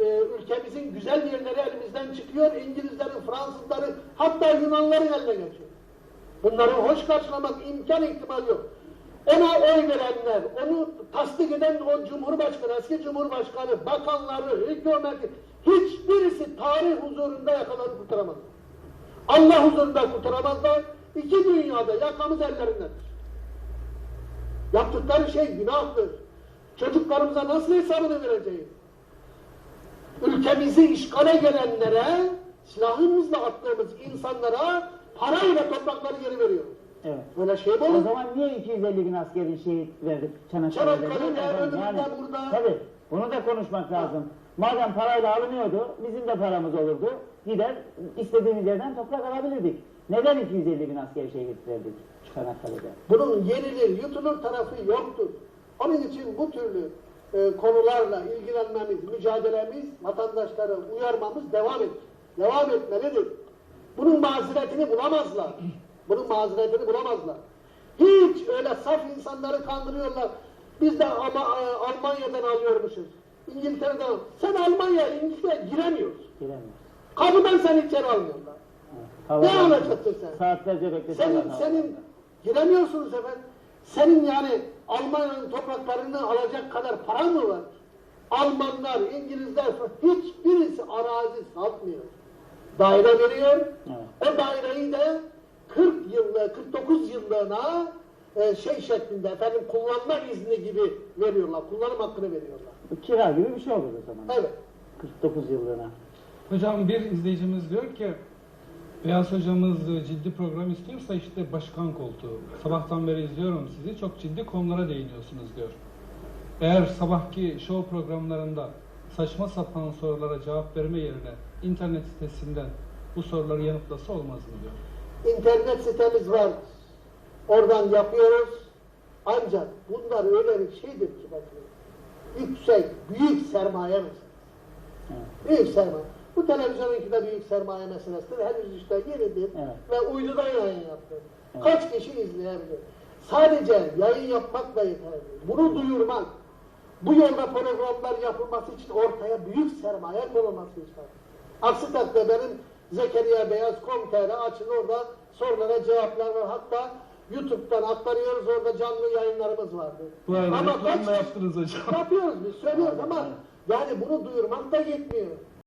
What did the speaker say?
e, ülkemizin güzel yerleri elimizden çıkıyor. İngilizlerin, Fransızların, hatta Yunanların eline geçiyor. Bunları hoş karşılamak imkan ihtimal yok. Ona oy verenler, onu tasdik eden o Cumhurbaşkanı, eski Cumhurbaşkanı, bakanları, hükümeti, hiçbirisi tarih huzurunda yakalarını kurtaramaz. Allah huzurunda kurtaramazlar. İki dünyada yakamız ellerindedir. Yaptıkları şey günahtır. Çocuklarımıza nasıl hesabını vereceğiz? Ülkemizi işgale gelenlere, silahımızla attığımız insanlara parayla toprakları geri veriyoruz. Evet. Böyle şey mi O olur? zaman niye 250 bin askerin şehit verdik Çanakkale'de? Çanakkale'de, önümüzde, burada. Tabii. Bunu da konuşmak lazım. Madem parayla alınıyordu, bizim de paramız olurdu. Gider istediğimiz yerden toprak alabilirdik. Neden 250 bin asker şehit verdik Çanakkale'de? Bunun yenilir, yutulur tarafı yoktur. Onun için bu türlü e, konularla ilgilenmemiz, mücadelemiz, vatandaşları uyarmamız devam et, devam etmelidir. Bunun mazeretini bulamazlar. Bunun mazeretini bulamazlar. Hiç öyle saf insanları kandırıyorlar. Biz de ama e, Almanya'dan alıyormuşuz. İngiltere'den Sen Almanya, İngiltere giremiyorsun. Giremiyoruz. Kapıdan seni içeri almıyorlar. Evet. Ne alacaksın sen? Saatlerce bekletiyorlar. Senin, senin giremiyorsunuz efendim. Senin yani Almanya'nın topraklarını alacak kadar paran mı var? Almanlar, İngilizler hiçbirisi arazi satmıyor. Daire veriyor. O daireyi de 40 yıllık, 49 yıllığına e, şey şeklinde efendim kullanma izni gibi veriyorlar. Kullanım hakkını veriyorlar. Kira gibi bir şey olur o zaman. Evet. 49 yıllığına. Hocam bir izleyicimiz diyor ki Beyaz hocamız ciddi program istiyorsa işte başkan koltuğu. Sabahtan beri izliyorum sizi. Çok ciddi konulara değiniyorsunuz diyor. Eğer sabahki show programlarında saçma sapan sorulara cevap verme yerine internet sitesinden bu soruları yanıtlasa olmaz mı diyor. İnternet sitemiz var. Oradan yapıyoruz. Ancak bunlar öyle bir şeydir ki bakın. Yüksek, büyük sermaye. Evet. Büyük sermaye. Bu televizyonunki de büyük sermaye meselesidir. Henüz işte yenidir Evet. ve uydudan yayın yaptı. Evet. Kaç kişi izleyebilir? Sadece yayın yapmak da yeterli. Bunu duyurmak, bu yolda programlar yapılması için ortaya büyük sermaye konulması ister. Aksi takdirde benim Zekeriya Beyaz Komiter'e açın orada sorulara cevaplar var. Hatta YouTube'dan aktarıyoruz orada canlı yayınlarımız vardı. Bu Ama kaç- yaptınız hocam. Yapıyoruz biz söylüyoruz ama yani bunu duyurmak da yetmiyor.